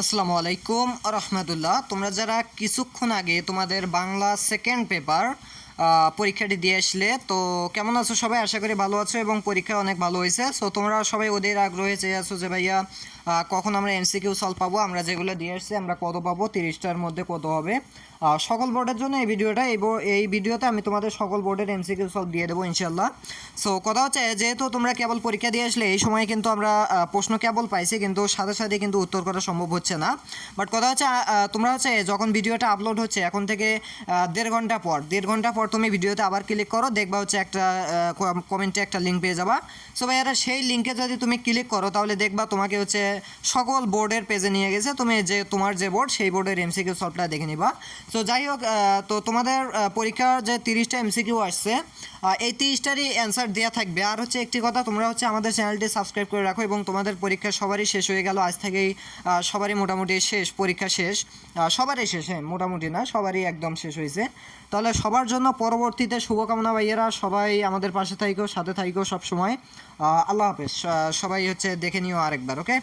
আসসালামু আলাইকুম রহমতুল্লাহ। তোমরা যারা কিছুক্ষণ আগে তোমাদের বাংলা সেকেন্ড পেপার পরীক্ষাটি দিয়ে আসলে। তো কেমন আছো সবাই? আশা করি ভালো আছো এবং পরীক্ষা অনেক ভালো হয়েছে। সো তোমরা সবাই ওদের আগ্রহে চেয়ে আছো যে ভাইয়া কখন আমরা এমসিকিউ সলভ পাবো? আমরা যেগুলো দিয়ে আসছি, আমরা কত পাবো? তিরিশটার মধ্যে কত হবে? সকল বোর্ডের জন্য এই ভিডিওটা, এই ভিডিওতে আমি তোমাদের সকল বোর্ডের এমসিকিউ সলভ দিয়ে দেবো ইনশাল্লাহ সো কথা হচ্ছে, যেহেতু তোমরা কেবল পরীক্ষা দিয়ে আসলে, এই সময় কিন্তু আমরা প্রশ্ন কেবল পাইছি, কিন্তু সাথে সাথে কিন্তু উত্তর করা সম্ভব হচ্ছে না। বাট কথা হচ্ছে তোমরা হচ্ছে, যখন ভিডিওটা আপলোড হচ্ছে, এখন থেকে দেড় ঘণ্টা পর, দেড় ঘণ্টা পর তুমি ভিডিওতে আবার ক্লিক করো, দেখবা হচ্ছে একটা কমেন্টে একটা লিঙ্ক পেয়ে যাবা। সো ভাইয়ারা, সেই লিঙ্কে যদি তুমি ক্লিক করো, তাহলে দেখবা তোমাকে হচ্ছে সকল বোর্ডের পেজে নিয়ে গেছে। তুমি যে, তোমার যে বোর্ড সেই বোর্ডের এমসিকিউ সলভটা দেখে নিবা। তো যাই হোক তো তোমাদের পরীক্ষার যে তিরিশটা এমসিকিউ আসছে এই তিরিশটারই অ্যান্সার দেওয়া থাকবে। আর হচ্ছে একটি কথা, তোমরা হচ্ছে আমাদের চ্যানেলটি সাবস্ক্রাইব করে রাখো এবং তোমাদের পরীক্ষা সবারই শেষ হয়ে গেল। আজ থেকেই সবারই মোটামুটি শেষ, পরীক্ষা শেষ। সবারই শেষ হ্যাঁ মোটামুটি না, সবারই একদম শেষ হয়েছে। তাহলে সবার জন্য পরবর্তীতে শুভকামনা ভাইয়েরা, সবাই আমাদের পাশে থাইকো, সাথে থাইকো সবসময়। আল্লাহ হাফেজ। সবাই হচ্ছে দেখে নিও আরেকবার, ওকে?